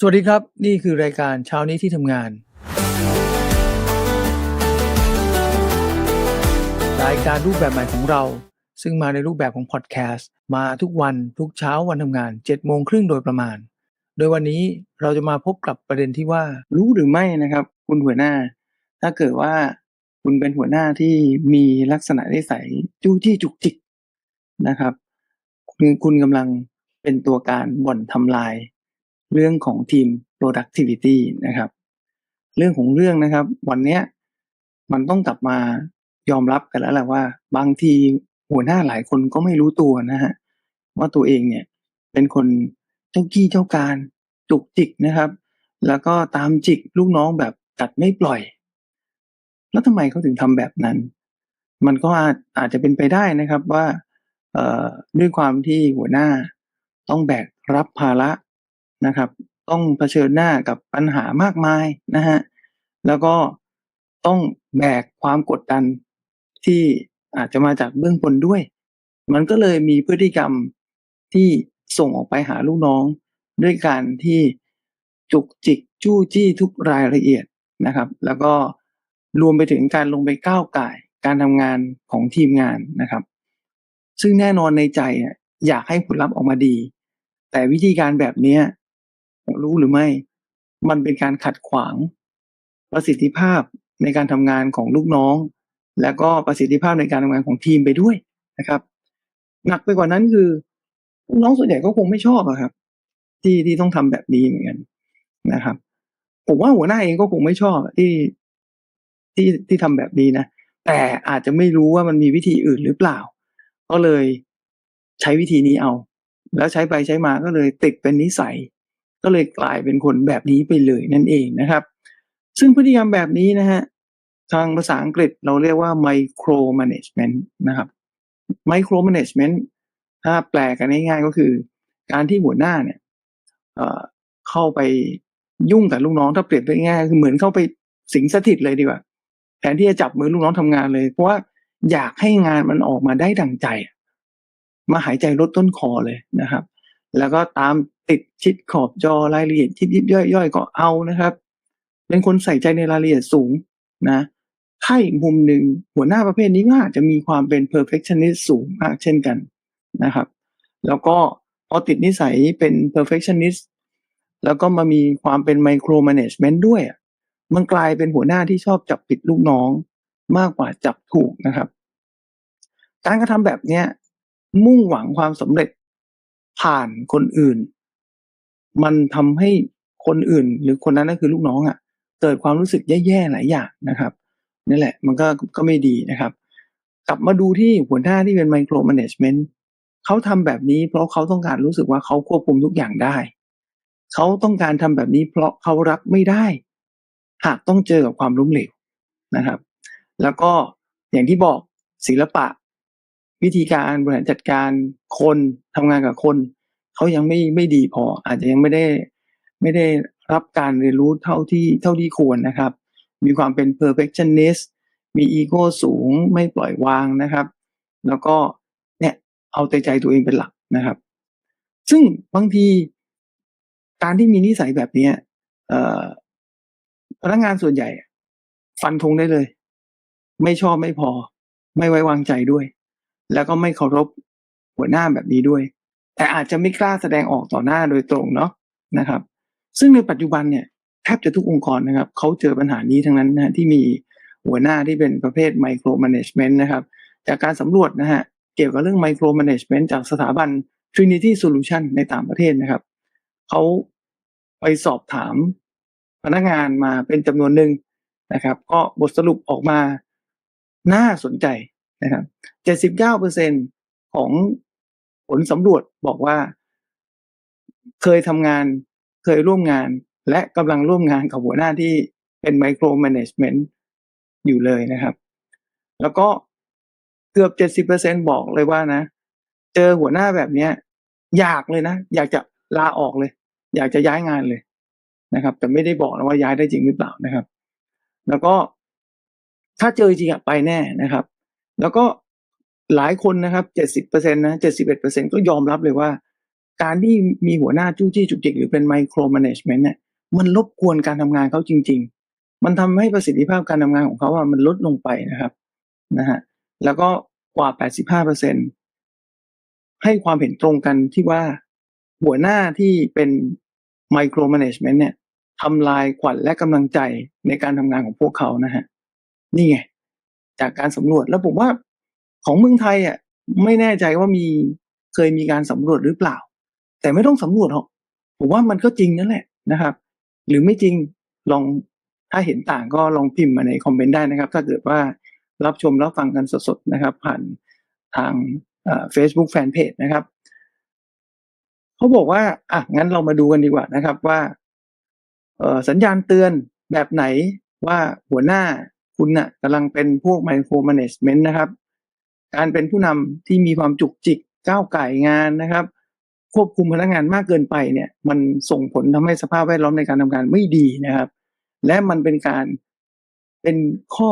สวัสดีครับ นี่คือรายการเช้านี้ที่ทำงาน รายการรูปแบบใหม่ของเรา ซึ่งมาในรูปแบบของพอดแคสต์มาทุกวันทุกเช้าวันทำงาน7โมงครึ่งโดยประมาณ โดยวันนี้เราจะมาพบกับประเด็นที่ว่า รู้หรือไม่นะครับ คุณหัวหน้า ถ้าเกิดว่าคุณเป็นหัวหน้าที่มีลักษณะนิสัยจู้จี้จุกจิกนะครับ คุณคุณกำลังเป็นตัวการบ่อนทำลาย เรื่องของทีม productivity นะครับ เรื่องของเรื่องนะครับ วันเนี้ยมันต้องกลับมายอมรับกันแล้วแหละว่า บางทีหัวหน้าหลายคนก็ไม่รู้ตัวนะฮะว่าตัวเองเนี่ยเป็นคนเจ้ากี้เจ้าการจุกจิกนะครับ แล้วก็ตามจิกลูกน้องแบบกัดไม่ปล่อย แล้วทำไมเขาถึงทำแบบนั้น มันก็อาจอาจจะเป็นไปได้นะครับว่าด้วยความที่หัวหน้าต้องแบกรับภาระ นะครับ ต้องเผชิญหน้ากับปัญหามากมายนะฮะแล้วก็ต้องแบกความกดดันที่อาจจะมาจากเบื้องบนด้วย มันก็เลยมีพฤติกรรมที่ส่งออกไปหาลูกน้อง ด้วยการที่จุกจิกจู้จี้ทุกรายละเอียดนะครับ แล้วก็รวมไปถึงการลงไปก้าวไก่การทำงานของทีมงานนะครับ ซึ่งแน่นอนในใจอยากให้ผลลัพธ์ออกมาดี แต่วิธีการแบบนี้ รู้หรือไม่ มันเป็นการขัดขวาง ประสิทธิภาพในการทำงานของลูกน้อง และก็ประสิทธิภาพในการทำงานของทีมไปด้วยนะครับหนักไปกว่านั้นคือลูกน้องส่วนใหญ่ก็คงไม่ชอบอะครับ ที่ที่ต้องทำแบบนี้เหมือนกันนะครับ ผมว่าหัวหน้าเองก็คงไม่ชอบที่ที่ที่ทำแบบนี้นะแต่อาจจะไม่รู้ว่ามันมีวิธีอื่นหรือเปล่า ก็เลยใช้วิธีนี้เอา แล้วใช้ไปใช้มาก็เลยติดเป็นนิสัย ก็เลยกลายเป็นคนแบบนี้ไปเลยนั่นเองนะครับ ซึ่งพฤติกรรมแบบนี้นะฮะทางภาษาอังกฤษเราเรียกว่า micro management นะครับ micro management ถ้าแปลกันง่ายๆก็คือ การที่หัวหน้าเนี่ยเเข้าไปยุ่งกับลูกน้องถ้าเปรียบได้ง่ายๆคือเหมือนเข้าไปสิงสถิตเลยดีกว่าแทนที่จะจับมือลูกน้องทำงานเลย เพราะว่าอยากให้งานมันออกมาได้ดังใจ มาหายใจลดต้นคอเลยนะครับ แล้วก็ตามติดชิดขอบจอรายละเอียดยิบยิบย่อยย่อยก็เอานะครับ เป็นคนใส่ใจในรายละเอียดสูงนะถ้าอีกมุมหนึ่งหัวหน้าประเภทนี้ก็อาจจะมีความเป็น perfectionist สูงมากเช่นกันนะครับ แล้วก็พอติดนิสัยเป็น perfectionist แล้วก็มามีความเป็น micro management ด้วย มันกลายเป็นหัวหน้าที่ชอบจับผิดลูกน้องมากกว่าจับถูกนะครับ การกระทำแบบเนี้ยมุ่งหวังความสำเร็จ ผ่านคนอื่น มันทำให้คนอื่น หรือคนนั้นก็คือลูกน้องอะ่ะ เกิดความรู้สึกแย่ๆหลายอย่างนะครับนี่แหละ มันก็ก็ไม่ดีนะครับ กลับมาดูที่หัวหน้าที่เป็น micro management เขาทำแบบนี้ เพราะเขาต้องการรู้สึกว่าเขาควบคุมทุกอย่างได้ เขาต้องการทำแบบนี้ เพราะเขารับไม่ได้ หากต้องเจอกับความล้มเหลวนะครับ แล้วก็อย่างที่บอกศิลปะ วิธีการบริหารจัดการคนทำงานกับคนเขายังไม่ไม่ดีพอ อาจจะยังไม่ได้ไม่ได้รับการเรียนรู้เท่าที่เท่าที่ควรนะครับ มีความเป็น perfectionist มีอีโก้สูงไม่ปล่อยวางนะครับ แล้วก็เนี่ยเอาแต่ใจตัวเองเป็นหลักนะครับ ซึ่งบางทีการที่มีนิสัยแบบนี้พนักงานส่วนใหญ่ ฟันธงได้เลย ไม่ชอบไม่พอ ไม่ไว้วางใจด้วย แล้วก็ไม่เคารพหัวหน้าแบบนี้ด้วย แต่อาจจะไม่กล้าแสดงออกต่อหน้าโดยตรงเนาะนะครับ ซึ่งในปัจจุบันเนี่ยแทบจะทุกองค์กรนะครับเขาเจอปัญหานี้ทั้งนั้นนะที่มีหัวหน้าที่เป็นประเภทไมโคร m ม n a g e m e n t นะครับ จากการสำรวจนะฮะเกี่ยวกับเรื่องไมโคร m ม n a g e m e n t จากสถาบัน Trinity Solution ในต่างประเทศนะครับเขาไปสอบถามพนักงานมาเป็นจำนวนหนึ่งนะครับ ก็บทสรุปออกมาน่าสนใจ นะครับ 79%ของผลสำรวจบอกว่า เคยทำงานเคยร่วมงาน และกำลังร่วมงานกับหัวหน้าที่เป็นไมโคร m ม n a g e m e n t อยู่เลยนะครับ แล้วก็เกือบ 70%บอกเลยว่านะ เจอหัวหน้าแบบเนี้ย อยากเลยนะ อยากจะลาออกเลย อยากจะย้ายงานเลยนะครับ แต่ไม่ได้บอกนะว่าย้ายได้จริงหรือเปล่านะครับ แล้วก็ถ้าเจอจริงอะไปแน่นะครับ แล้วก็หลายคนนะครับ70%นะ71%ก็ยอมรับเลยว่า การที่มีหัวหน้าจู้จี้จุกจิกหรือเป็นไมโคร management เนี่ยมันรบกวนการทำงานเขาจริง ๆ มันทำให้ประสิทธิภาพการทำงานของเขาอะมันลดลงไปนะครับนะฮะแล้วก็กว่า85%ให้ความเห็นตรงกันที่ว่าหัวหน้าที่เป็นไมโคร management เนี่ยทำลายขวัญและกำลังใจในการทำงานของพวกเขานะฮะ นี่ไง จากการสำรวจ แล้วผมว่าของเมืองไทยอะไม่แน่ใจว่ามีเคยมีการสำรวจหรือเปล่า แต่ไม่ต้องสำรวจหรอกผมว่ามันก็จริงนั่นแหละนะครับ หรือไม่จริงลองถ้าเห็นต่างก็ลองพิมพ์มาในคอมเมนต์ได้นะครับ ถ้าเกิดว่ารับชมรับฟังกันสดๆนะครับ ผ่านทางเฟซบุ๊กแฟนเพจนะครับเขาบอกว่าอะงั้นเรามาดูกันดีกว่านะครับว่าสัญญาณเตือนแบบไหนว่าหัวหน้า คุณน่ะกำลังเป็นพวกไมโคร m ม n a g e m e n t นะครับ การเป็นผู้นำที่มีความจุกจิกก้าวไก่งานนะครับ ควบคุมพนักงานมากเกินไปเนี่ย มันส่งผลทำให้สภาพแวดล้อมในการทำงานไม่ดีนะครับ และมันเป็นการเป็นข้อ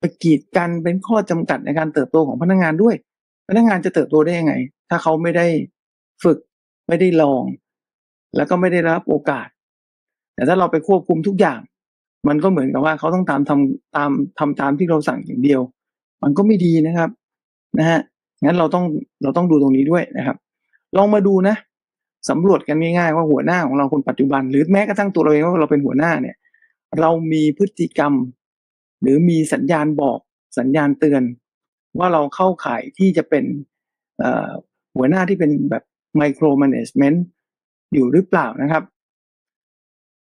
ประกีดกันเป็นข้อจำกัดในการเติบโตของพนักงานด้วย พนักงานจะเติบโตได้ยังไง ถ้าเขาไม่ได้ฝึกไม่ได้ลอง แล้วก็ไม่ได้รับโอกาส แต่ถ้าเราไปควบคุมทุกอย่าง มันก็เหมือนกับว่าเขาต้องตามทำตามทำตามที่เราสั่งอย่างเดียว มันก็ไม่ดีนะครับนะฮะงั้นเราต้องเราต้องดูตรงนี้ด้วยนะครับ ลองมาดูนะสำรวจกันง่ายๆว่าหัวหน้าของเราคนปัจจุบัน หรือแม้กระทั่งตัวเราเองว่าเราเป็นหัวหน้าเนี่ย เรามีพฤติกรรม หรือมีสัญญาณบอกสัญญาณเตือน ว่าเราเข้าข่ายที่จะเป็นหัวหน้าที่เป็นแบบไมโคร m ม n a g e m e n t อยู่หรือเปล่านะครับ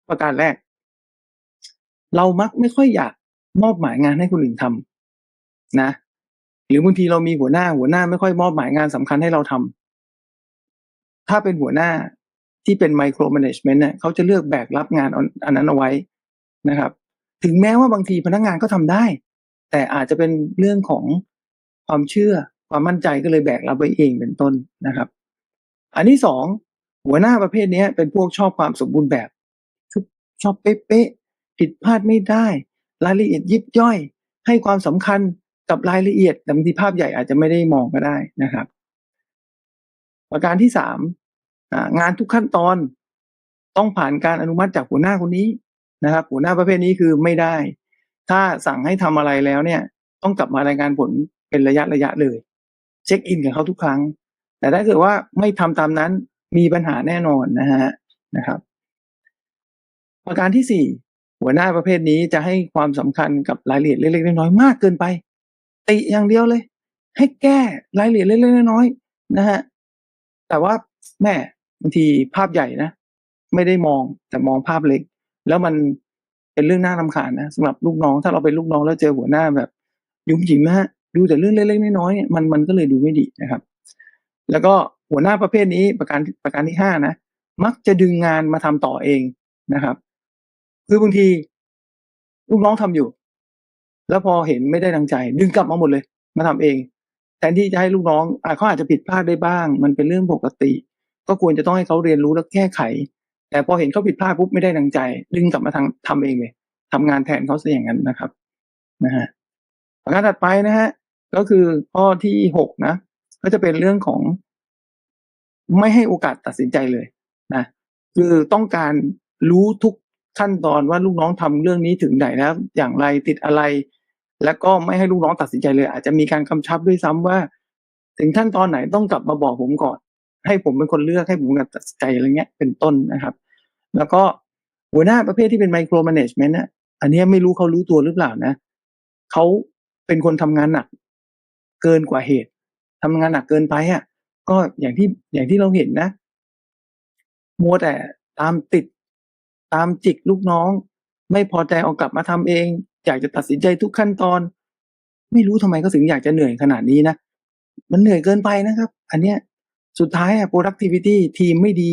ประการแรก เรามักไม่ค่อยอยากมอบหมายงานให้คนอื่นทำนะ หรือบางทีเรามีหัวหน้าหัวหน้าไม่ค่อยมอบหมายงานสำคัญให้เราทำถ้าเป็นหัวหน้าที่เป็นไมโคร m ม n a g e m e n t เนี่ยเขาจะเลือกแบกรับงานอันนั้นเอาไว้นะครับ ถึงแม้ว่าบางทีพนักงานก็ทำได้ แต่อาจจะเป็นเรื่องของความเชื่อความมั่นใจก็เลยแบกรับไว้เองเป็นต้นนะครับ อันที่สองหัวหน้าประเภทนี้เป็นพวกชอบความสมบูรณ์แบบชอบเป๊ะ ผิดพลาดไม่ได้ รายละเอียดยิบย่อย ให้ความสำคัญกับรายละเอียดแต่บางทีภาพใหญ่อาจจะไม่ได้มองก็ได้นะครับ ประการที่สามงานทุกขั้นตอนต้องผ่านการอนุมัติจากหัวหน้าคนนี้นะครับ หัวหน้าประเภทนี้คือไม่ได้ ถ้าสั่งให้ทำอะไรแล้วเนี่ย ต้องกลับมารายงานผลเป็นระยะระยะเลย เช็คอินกับเขาทุกครั้ง แต่ถ้าเกิดว่าไม่ทำตามนั้นมีปัญหาแน่นอนนะฮะนะครับ ประการที่สี่ หัวหน้าประเภทนี้จะให้ความสำคัญกับรายละเอียดเล็กๆน้อยๆมากเกินไป ติอย่างเดียวเลย ให้แก้รายละเอียดเล็กๆน้อยๆนะฮะแต่ว่าแม่บางทีภาพใหญ่นะ ไม่ได้มองแต่มองภาพเล็ก แล้วมันเป็นเรื่องน่ารำคาญนะสำหรับลูกน้องถ้าเราเป็นลูกน้องแล้วเจอหัวหน้าแบบ ยุ่งหยิมนะฮะดูแต่เรื่องเล็กๆน้อยๆเนี่ยมันมันก็เลยดูไม่ดีนะครับ แล้วก็หัวหน้าประเภทนี้ประการประการที่ห้านะมักจะดึงงานมาทำต่อเองนะครับ คือบางทีลูกน้องทำอยู่ แล้วพอเห็นไม่ได้ดังใจ ดึงกลับมาหมดเลย มาทำเอง แทนที่จะให้ลูกน้องอเขาอาจจะผิดพลาดได้บ้าง มันเป็นเรื่องปกติ ก็ควรจะต้องให้เขาเรียนรู้และแก้ไข แต่พอเห็นเขาผิดพลาดปุ๊บไม่ได้ดังใจ ดึงกลับมาทางทำเองเลยทำงานแทนเขาซะอย่างนั้นนะครับ นะฮะประการถัดไปนะฮะ ก็คือข้อที่หกนะ ก็จะเป็นเรื่องของ ไม่ให้โอกาสตัดสินใจเลยนะ คือต้องการรู้ทุก ขั้นตอนว่าลูกน้องทำเรื่องนี้ถึงไหนแล้วอย่างไรติดอะไร แล้วก็ไม่ให้ลูกน้องตัดสินใจเลย อาจจะมีการกำชับด้วยซ้ำว่า ถึงขั้นตอนไหนต้องกลับมาบอกผมก่อน ให้ผมเป็นคนเลือกให้ผมตัดสินใจอะไรเงี้ยเป็นต้นนะครับ แล้วก็หัวหน้าประเภทที่เป็นไมโคร m ม n a g e m e n t นะอันนี้ไม่รู้เขารู้ตัวหรือเปล่านะเขาเป็นคนทำงานหนัก เกินกว่าเหตุทำงานหนักเกินไปอะ ก็อย่างที่อย่างที่เราเห็นนะมัวแต่ตามติด ตามจิกลูกน้อง ไม่พอใจเอากลับมาทำเอง อยากจะตัดสินใจทุกขั้นตอน ไม่รู้ทำไมก็ถึงอยากจะเหนื่อยขนาดนี้นะมันเหนื่อยเกินไปนะครับ อันเนี้ยสุดท้ายอะ productivity ทีมไม่ดี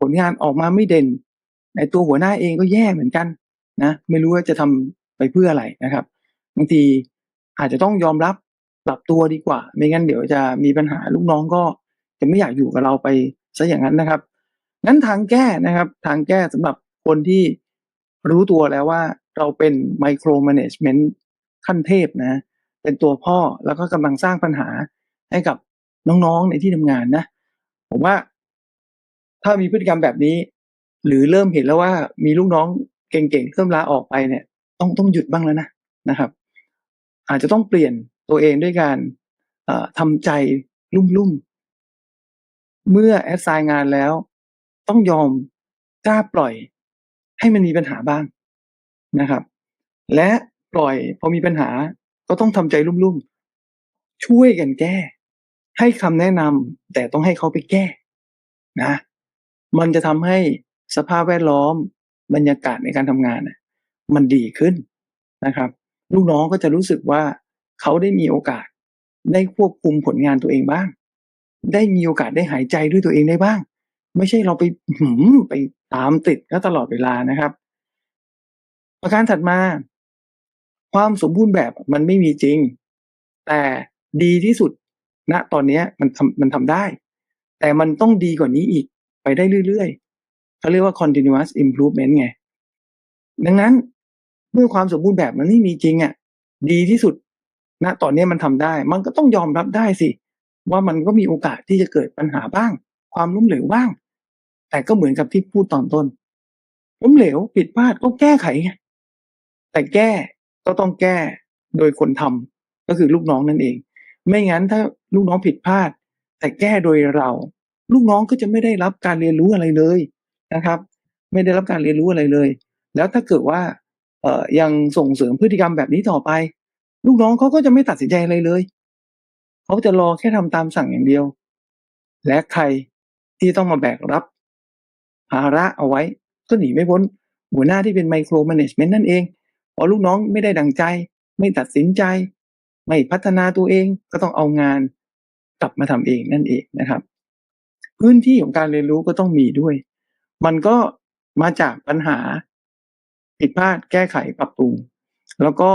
ผลงานออกมาไม่เด่น ในตัวหัวหน้าเองก็แย่เหมือนกันนะไม่รู้ว่าจะทำไปเพื่ออะไรนะครับบางทีอาจจะต้องยอมรับปรับตัวดีกว่า ไม่งั้นเดี๋ยวจะมีปัญหาลูกน้องก็จะไม่อยากอยู่กับเราไปซะอย่างนั้นนะครับงั้นทางแก้นะครับ ทางแก้สำหรับ คนที่รู้ตัวแล้วว่าเราเป็นไมโคร m ม n a g e m e n t ขั้นเทพนะ เป็นตัวพ่อแล้วก็กำลังสร้างปัญหาให้กับน้องๆในที่ทำงานนะ ผมว่าถ้ามีพฤติกรรมแบบนี้ หรือเริ่มเห็นแล้วว่ามีลูกน้องเก่งๆเริ่มลาออกไปเนี่ย ต้องต้องหยุดบ้างแล้วนะนะครับ อาจจะต้องเปลี่ยนตัวเองด้วยการทำใจลุ่มๆ เมื่อแอดไซน์งานแล้ว ต้องยอมกล้าปล่อย ให้มันมีปัญหาบ้างนะครับ และปล่อยพอมีปัญหาก็ต้องทำใจลุ่มๆ ช่วยกันแก้ ให้คำแนะนำแต่ต้องให้เขาไปแก้นะ มันจะทำให้สภาพแวดล้อมบรรยากาศในการทำงานมันดีขึ้นนะครับ ลูกน้องก็จะรู้สึกว่าเขาได้มีโอกาสได้ควบคุมผลงานตัวเองบ้าง ได้มีโอกาสได้หายใจด้วยตัวเองได้บ้าง ไม่ใช่เราไปหืมไปตามติดก็ตลอดเวลานะครับ ประการถัดมา ความสมบูรณ์แบบมันไม่มีจริง แต่ดีที่สุดณตอนนี้มันทำมันทำได้ แต่มันต้องดีกว่านี้อีกไปได้เรื่อยๆเขาเรียกว่า continuous improvement ไง ดังนั้นเมื่อความสมบูรณ์แบบมันไม่มีจริงอะ ดีที่สุดณตอนนี้มันทำได้ มันก็ต้องยอมรับได้สิ ว่ามันก็มีโอกาสที่จะเกิดปัญหาบ้าง ความล้มเหลวบ้าง แต่ก็เหมือนกับที่พูดตอนต้นล้มเหลวผิดพลาดก็แก้ไขไงแต่แก้ก็ต้องแก้โดยคนทำก็คือลูกน้องนั่นเอง ไม่งั้นถ้าลูกน้องผิดพลาด แต่แก้โดยเรา ลูกน้องก็จะไม่ได้รับการเรียนรู้อะไรเลยนะครับ ไม่ได้รับการเรียนรู้อะไรเลย แล้วถ้าเกิดว่าเอ่อยังส่งเสริมพฤติกรรมแบบนี้ต่อไป ลูกน้องเขาก็จะไม่ตัดสินใจอะไรเลยเขาจะรอแค่ทำตามสั่งอย่างเดียว และใครที่ต้องมาแบกรับ ภาระเอาไว้ ก็หนีไม่พ้นหัวหน้าที่เป็นไมโคร m ม n a g เมนต์นั่นเองพอลูกน้องไม่ได้ดังใจ ไม่ตัดสินใจ ไม่พัฒนาตัวเองก็ต้องเอางานกลับมาทำเองนั่นเองนะครับ พื้นที่ของการเรียนรู้ก็ต้องมีด้วย มันก็มาจากปัญหาผิดพลาดแก้ไขปรับปรุง แล้วก็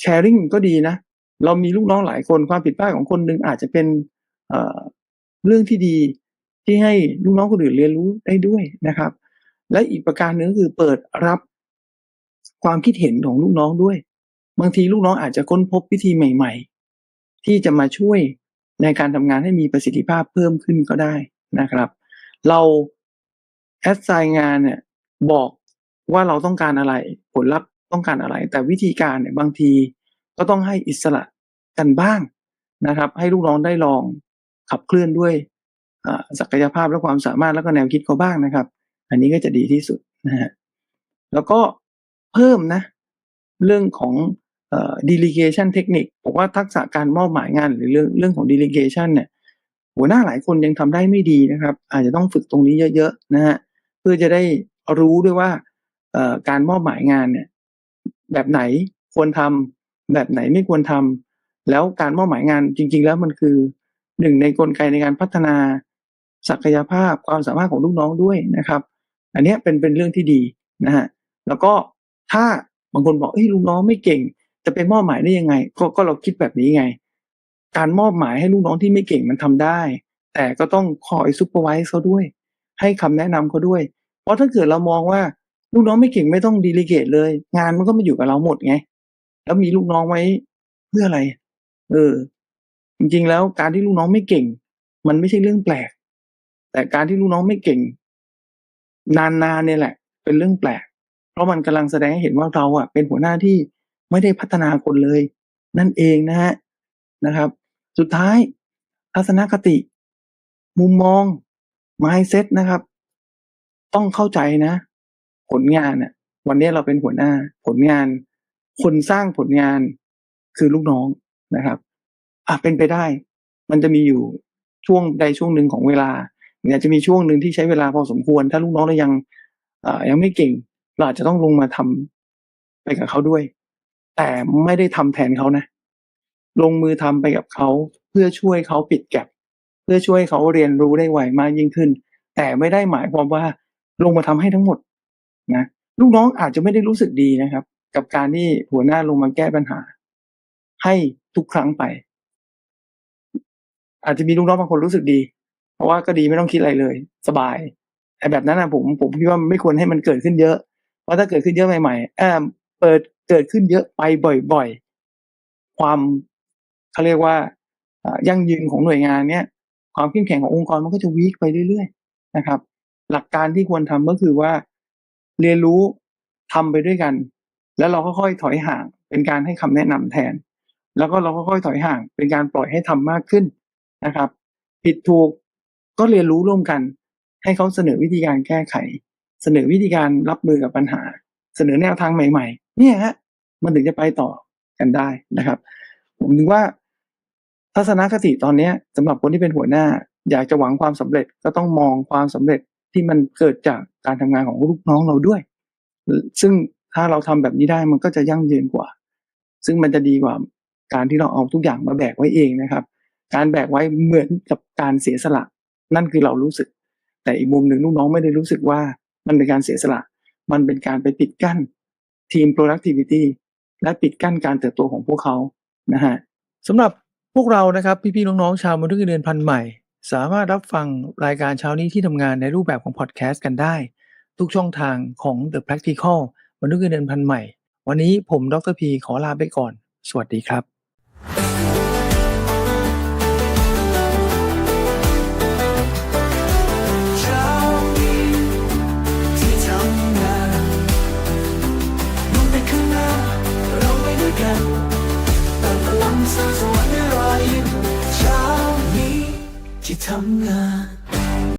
แชร์ริ่งก็ดีนะ เรามีลูกน้องหลายคนความผิดพลาดของคนหนึ่งอาจจะเป็นเเรื่องที่ดี ที่ให้ลูกน้องคนอื่นเรียนรู้ได้ด้วยนะครับ และอีกประการหนึ่งคือเปิดรับความคิดเห็นของลูกน้องด้วย บางทีลูกน้องอาจจะค้นพบวิธีใหม่ ๆ ที่จะมาช่วยในการทำงานให้มีประสิทธิภาพเพิ่มขึ้นก็ได้นะครับ เราแอดไซน์งานเนี่ยบอกว่าเราต้องการอะไรผลลัพธ์ต้องการอะไร แต่วิธีการเนี่ยบางทีก็ต้องให้อิสระกันบ้างนะครับ ให้ลูกน้องได้ลองขับเคลื่อนด้วย ศักยภาพและความสามารถแล้วก็แนวคิดเขาบ้างนะครับ อันนี้ก็จะดีที่สุดนะฮะแล้วก็เพิ่มนะ เรื่องของเอ่อ delegation เทคนิคบอกว่าทักษะการมอบหมายงานหรือเรื่องเรื่องของ delegation เนี่ยหัวหน้าหลายคนยังทำได้ไม่ดีนะครับ อาจจะต้องฝึกตรงนี้เยอะๆนะฮะเพื่อจะได้รู้ด้วยว่าการมอบหมายงานเนี่ย แบบไหนควรทำแบบไหนไม่ควรทำแล้วการมอบหมายงานจริง ๆ แล้วมันคือหนึ่งในกลไกในการพัฒนา ศักยภาพความสามารถของลูกน้องด้วยนะครับ อันนี้เป็นเป็นเรื่องที่ดีนะฮะแล้วก็ถ้าบางคนบอกเอ้ยลูกน้องไม่เก่ง จะไปมอบหมายได้ยังไงก็ก็เราคิดแบบนี้ไง การมอบหมายให้ลูกน้องที่ไม่เก่งมันทำได้ แต่ก็ต้องคอยซูเปอร์ไวส์เขาด้วย ให้คำแนะนำเขาด้วย เพราะถ้าเกิดเรามองว่าลูกน้องไม่เก่งไม่ต้องดีลิเกตเลย งานมันก็มาอยู่กับเราหมดไง แล้วมีลูกน้องไว้เพื่ออะไร เออ จริงๆแล้วการที่ลูกน้องไม่เก่ง มันไม่ใช่เรื่องแปลก แต่การที่ลูกน้องไม่เก่ง นานๆเนี่ยแหละ เป็นเรื่องแปลก เพราะมันกำลังแสดงให้เห็นว่าเราอะ เป็นหัวหน้าที่ไม่ได้พัฒนาคนเลย นั่นเองนะฮะนะครับ สุดท้ายทัศนคติ มุมมอง mindset นะครับ ต้องเข้าใจนะ ผลงานน่ะ วันนี้เราเป็นหัวหน้า ผลงาน คนสร้างผลงานคือลูกน้องนะครับอะเป็นไปได้ มันจะมีอยู่ช่วงใดช่วงหนึ่งของเวลา เนี่ยจะมีช่วงหนึ่งที่ใช้เวลาพอสมควร ถ้าลูกน้องเรายังอ่อยังไม่เก่งเราอาจจะต้องลงมาทำไปกับเขาด้วย แต่ไม่ได้ทำแทนเขานะ ลงมือทำไปกับเขาเพื่อช่วยเขาปิดแกลบเพื่อช่วยเขาเรียนรู้ได้ไวมากยิ่งขึ้น แต่ไม่ได้หมายความว่าลงมาทำให้ทั้งหมดนะลูกน้องอาจจะไม่ได้รู้สึกดีนะครับ กับการที่หัวหน้าลงมาแก้ปัญหา ให้ทุกครั้งไป อาจจะมีลูกน้องบางคนรู้สึกดี ราะว่าก็ดีไม่ต้องคิดอะไรเลย สบายแต่แบบนั้นนะผมผมคิดว่าไม่ควรให้มันเกิดขึ้นเยอะ เพราะถ้าเกิดขึ้นเยอะใหม่ๆเออเปิดเกิดขึ้นเยอะไปบ่อย ๆ ความเขาเรียกว่ายั่งยืนของหน่วยงานเนี้ยความเข้มแข็งขององค์กรมันก็จะวีคไปเรื่อย ๆ นะครับ หลักการที่ควรทำก็คือว่า เรียนรู้ทำไปด้วยกัน แล้วเราค่อยๆถอยห่าง เป็นการให้คำแนะนำแทน แล้วก็เราค่อยๆถอยห่าง เป็นการปล่อยให้ทำมากขึ้นนะครับ ผิดถูก ก็เรียนรู้ร่วมกัน ให้เขาเสนอวิธีการแก้ไข เสนอวิธีการรับมือกับปัญหา เสนอแนวทางใหม่ๆ เนี่ยฮะมันถึงจะไปต่อกันได้นะครับ ผมถึงว่าทัศนคติตอนเนี้ยสำหรับคนที่เป็นหัวหน้า อยากจะหวังความสำเร็จก็ต้องมองความสำเร็จที่มันเกิดจากการทำงานของลูกน้องเราด้วย ซึ่งถ้าเราทำแบบนี้ได้มันก็จะยั่งยืนกว่า ซึ่งมันจะดีกว่าการที่เราเอาทุกอย่างมาแบกไว้เองนะครับ การแบกไว้เหมือนกับการเสียสละ นั่นคือเรารู้สึก แต่อีกมุมหนึ่งลูกน้องไม่ได้รู้สึกว่ามันเป็นการเสียสละ มันเป็นการไปปิดกั้นทีม productivity และปิดกั้นการเติบโตของพวกเขานะฮะสำหรับพวกเรานะครับพี่ๆน้องๆชาวมนุษย์เงินเดือนพันใหม่ สามารถรับฟังรายการเช้านี้ที่ทำงานในรูปแบบของพอดแคสต์กันได้ ทุกช่องทางของ The Practical มนุษย์เงินเดือนพันใหม่ วันนี้ผมดรพีขอลาไปก่อน สวัสดีครับ ทำงาน